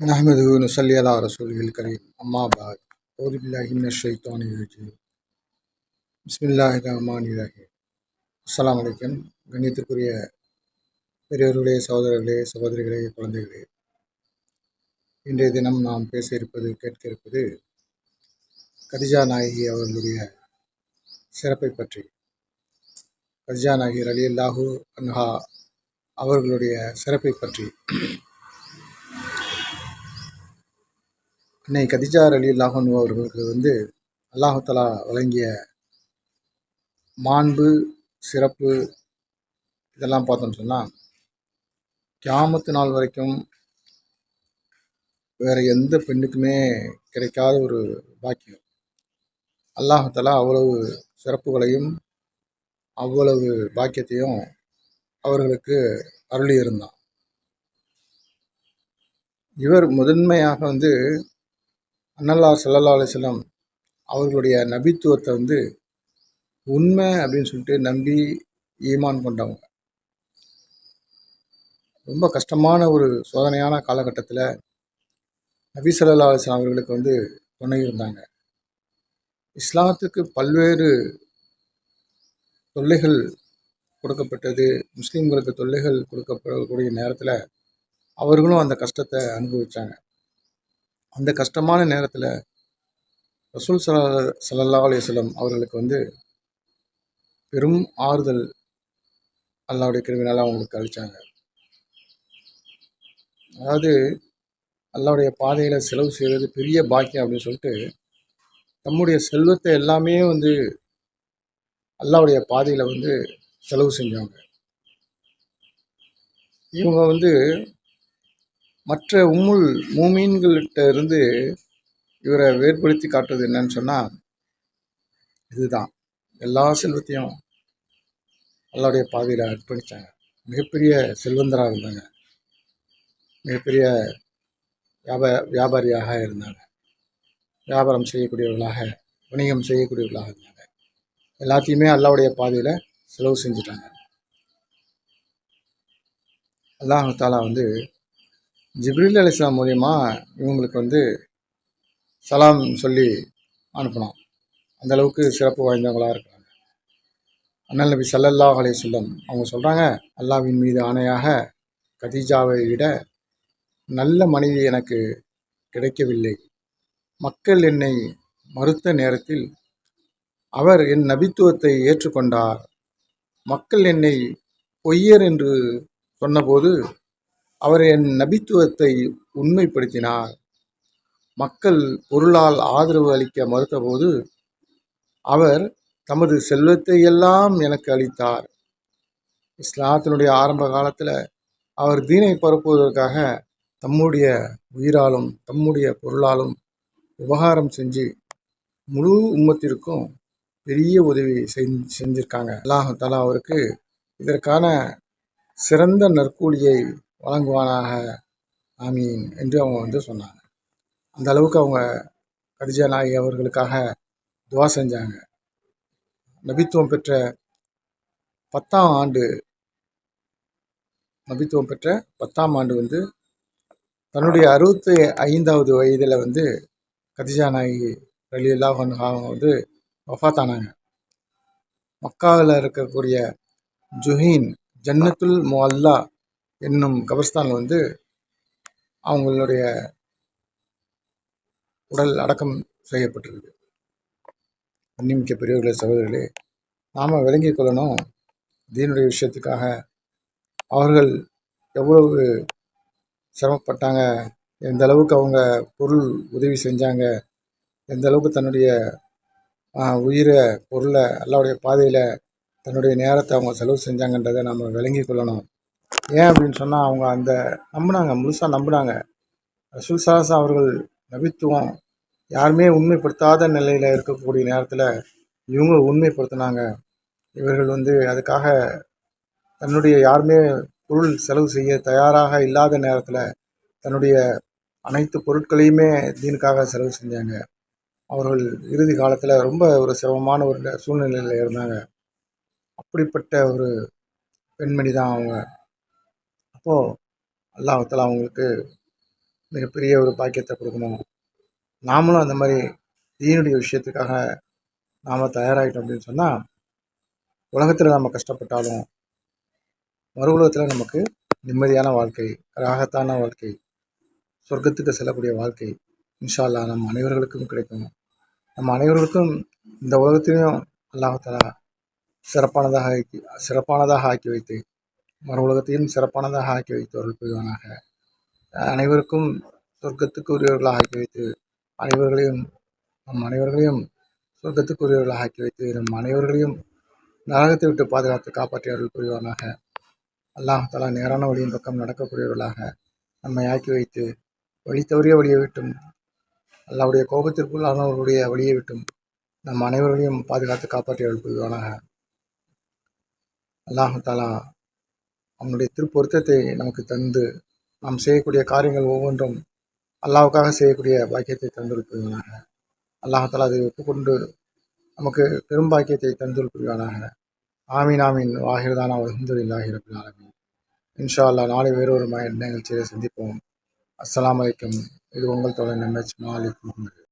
நஹமது நுசல்லியலா ரசூல்கள் கரீம் அம்மா பாத் ஓதுபில்லாஹின் ஷைத்தான் பிஸ்மில்லாஹி ரஹ்மான் இராஹி அஸ்லாம் வலைக்கம் கண்ணியத்திற்குரிய பெரியவர்களே சகோதரர்களே சகோதரிகளே குழந்தைகளே. இன்றைய தினம் நாம் பேச இருப்பது கேட்க இருப்பது கதிஜா நாயகி அவர்களுடைய சிறப்பை பற்றி. கதிஜா நாயகி அலி அல்லாஹூ அன்ஹா அவர்களுடைய சிறப்பை பற்றி. இன்னை கதிஜார் அலி அல்லாஹன் அவர்களுக்கு வந்து அல்லாஹலா வழங்கிய மாண்பு சிறப்பு இதெல்லாம் பார்த்தோம்னு சொன்னால் கியாமத்து நாள் வரைக்கும் வேறு எந்த பெண்ணுக்குமே கிடைக்காத ஒரு பாக்கியம். அல்லாஹலா அவ்வளவு சிறப்புகளையும் அவ்வளவு பாக்கியத்தையும் அவர்களுக்கு அருளி இருந்தான் இவர் முதன்மையாக வந்து அன்னல்லா சல்லா அலிஸ்லாம் அவர்களுடைய நபித்துவத்தை வந்து உண்மை அப்படின்னு சொல்லிட்டு நம்பி ஈமான் கொண்டவங்க. ரொம்ப கஷ்டமான ஒரு சோதனையான காலகட்டத்தில் நபி சல்லா அலிஸ்லாம் அவர்களுக்கு வந்து துணை இருந்தாங்க. இஸ்லாத்துக்கு பல்வேறு தொல்லைகள் கொடுக்கப்பட்டது முஸ்லீம்களுக்கு தொல்லைகள் கொடுக்கப்படக்கூடிய நேரத்தில் அவர்களும் அந்த கஷ்டத்தை அனுபவித்தாங்க அந்த கஷ்டமான நேரத்தில் ரசூல் சலா சல்லா அலிஸ்லம் அவர்களுக்கு வந்து பெரும் ஆறுதல் அல்லாவுடைய கிருமினால் அவங்களுக்கு அளித்தாங்க அதாவது அல்லாவுடைய பாதையில் செலவு செய்கிறது பெரிய பாக்கியம் அப்படின்னு சொல்லிட்டு தம்முடைய செல்வத்தை எல்லாமே வந்து அல்லாவுடைய பாதையில் வந்து செலவு செஞ்சாங்க. இவங்க வந்து மற்ற உம்முல் மூமீன்கள்கிட்ட இருந்து இவரை வேறுபடுத்தி காட்டுறது என்னன்னு சொன்னால் இதுதான். எல்லா செல்வத்தையும் அல்லாவுடைய பாதையில் அர்ப்பணித்தாங்க மிகப்பெரிய செல்வந்தராக இருந்தாங்க. மிகப்பெரிய வியாபார வியாபாரியாக இருந்தாங்க. வியாபாரம் செய்யக்கூடியவர்களாக வணிகம் செய்யக்கூடியவர்களாக இருந்தாங்க. எல்லாத்தையுமே அல்லாவுடைய பாதையில் செலவு செஞ்சுட்டாங்க. அல்லாஹாலா வந்து ஜிப்ரில் அலிஸ்லாம் மூலியமாக இவங்களுக்கு வந்து சலாம் சொல்லி அனுப்பினோம். அந்த அளவுக்கு சிறப்பு வாய்ந்தவங்களாக இருக்கிறாங்க. அண்ணல் நபி சல்லல்லா அலே சொல்லம் அவங்க சொல்கிறாங்க அல்லாவின் மீது ஆணையாக கதீஜாவை விட நல்ல மனைவி எனக்கு கிடைக்கவில்லை. மக்கள் என்னை மறுத்த நேரத்தில் அவர் என் நபித்துவத்தை ஏற்றுக்கொண்டார். மக்கள் என்னை பொய்யர் என்று சொன்னபோது அவர் என் நபித்துவத்தை உண்மைப்படுத்தினார். மக்கள் பொருளால் ஆதரவு அளிக்க மறுத்தபோது அவர் தமது செல்வத்தை எல்லாம் எனக்கு அளித்தார். இஸ்லாத்தினுடைய ஆரம்ப காலத்தில் அவர் தீனை பரப்புவதற்காக தம்முடைய உயிராலும் தம்முடைய பொருளாலும் உபகாரம் செஞ்சு முழு உம்மத்திற்கும் பெரிய உதவி செஞ்சிருக்காங்க. அல்லாஹாலா அவருக்கு இதற்கான சிறந்த நற்கூலியை வழங்குவானாக ஆமீன் என்று அவங்க வந்து சொன்னாங்க. அந்த அளவுக்கு அவங்க கதிஜா நாயகி அவர்களுக்காக துவா செஞ்சாங்க. நபித்துவம் பெற்ற பத்தாம் ஆண்டு நபித்துவம் பெற்ற பத்தாம் ஆண்டு வந்து தன்னுடைய அறுபத்தி ஐந்தாவது வயதில் வந்து கதிஜா நாயகி ரலி அவங்க வந்து வஃத்தானாங்க. மக்காவில் இருக்கக்கூடிய ஜுஹீன் ஜன்னத்துல் முல்லா என்னும் கபர்ஸ்தான் வந்து அவங்களுடைய உடல் அடக்கம் செய்யப்பட்டிருக்கு. அன்னிமிக்க பெரியவர்களே சகோதரர்களே நாம் விளங்கிக் கொள்ளணும். தீனுடைய விஷயத்துக்காக அவர்கள் எவ்வளவு சிரமப்பட்டாங்க எந்த அளவுக்கு அவங்க பொருள் உதவி செஞ்சாங்க எந்த அளவுக்கு தன்னுடைய உயிரை பொருளை அல்லாவுடைய பாதையில் தன்னுடைய நேரத்தை அவங்க செலவு செஞ்சாங்கன்றதை நம்ம விளங்கி கொள்ளணும். ஏன் அப்படின்னு சொன்னால் அவங்க அந்த நம்பினாங்க முழுசாக நம்பினாங்க. ரசூல் சாஸ் அவர்கள் நபித்துவம் யாருமே உண்மைப்படுத்தாத நிலையில் இருக்கக்கூடிய நேரத்தில் இவங்க உண்மைப்படுத்தினாங்க. இவர்கள் வந்து அதுக்காக தன்னுடைய யாருமே பொருள் செலவு செய்ய தயாராக இல்லாத நேரத்தில் தன்னுடைய அனைத்து பொருட்களையுமே தீனுக்காக செலவு செஞ்சாங்க. அவர்கள் இறுதி காலத்தில் ரொம்ப ஒரு சிரமமான ஒரு சூழ்நிலையில் இருந்தாங்க. அப்படிப்பட்ட ஒரு பெண்மணி தான் அவங்க. அப்போது அல்லாஹத்தில் அவங்களுக்கு மிகப்பெரிய ஒரு பாக்கியத்தை கொடுக்கணும். நாமளும் அந்த மாதிரி தீனுடைய விஷயத்துக்காக நாம் தயாராகிட்டோம் அப்படின்னு சொன்னால் உலகத்தில் நம்ம கஷ்டப்பட்டாலும் மறு உலகத்தில் நமக்கு நிம்மதியான வாழ்க்கை ராகத்தான வாழ்க்கை சொர்க்கத்துக்கு செல்லக்கூடிய வாழ்க்கை இன்ஷா அல்லாஹ் நம் அனைவர்களுக்கும் கிடைக்கும். நம்ம அனைவர்களுக்கும் இந்த உலகத்திலையும் அல்லாஹாலா சிறப்பானதாக ஆக்கி சிறப்பானதாக ஆக்கி வைத்து மறு உலகத்தையும் சிறப்பானதாக ஆக்கி வைத்து அருள் புரிவானாக அனைவருக்கும் சொர்க்கத்துக்கு உரியவர்களாக ஆக்கி வைத்து அனைவர்களையும் நம் அனைவர்களையும் சொர்க்கத்துக்குரியவர்களாக ஆக்கி வைத்து நம் அனைவர்களையும் நரகத்தை விட்டு பாதுகாத்து காப்பாற்றி அருள் புரிவானாக அல்லாஹ் தலா நேரான வழியின் பக்கம் நடக்கக்கூடியவர்களாக நம்மை ஆக்கி வைத்து வழி தவறிய வழியை விட்டும் அல்லாவுடைய கோபத்திற்குள்ளானவர்களுடைய வழியை விட்டும் நம் அனைவர்களையும் பாதுகாத்து காப்பாற்றி அருள் புரிவானாக தாலா அவனுடைய திருப்பொருத்தத்தை நமக்கு தந்து நாம் செய்யக்கூடிய காரியங்கள் ஒவ்வொன்றும் அல்லாவுக்காக செய்யக்கூடிய பாக்கியத்தை தந்துள் புரிவானாக அல்லாஹாலா அதை ஒப்புக்கொண்டு நமக்கு பெரும் பாக்கியத்தை தந்துள் புரிவானாக ஆமீன் ஆமீன். வாகிர்தானா அலமதுல்லாஹி ரபில் ஆலமீன். இன்ஷா அல்லா நாளை வேறொரு ம நிகழ்ச்சியை சந்திப்போம். அஸ்லாம் வலைக்கம் இது உங்கள் தோழன் எம்ஹெச் மாலிக் முகமது.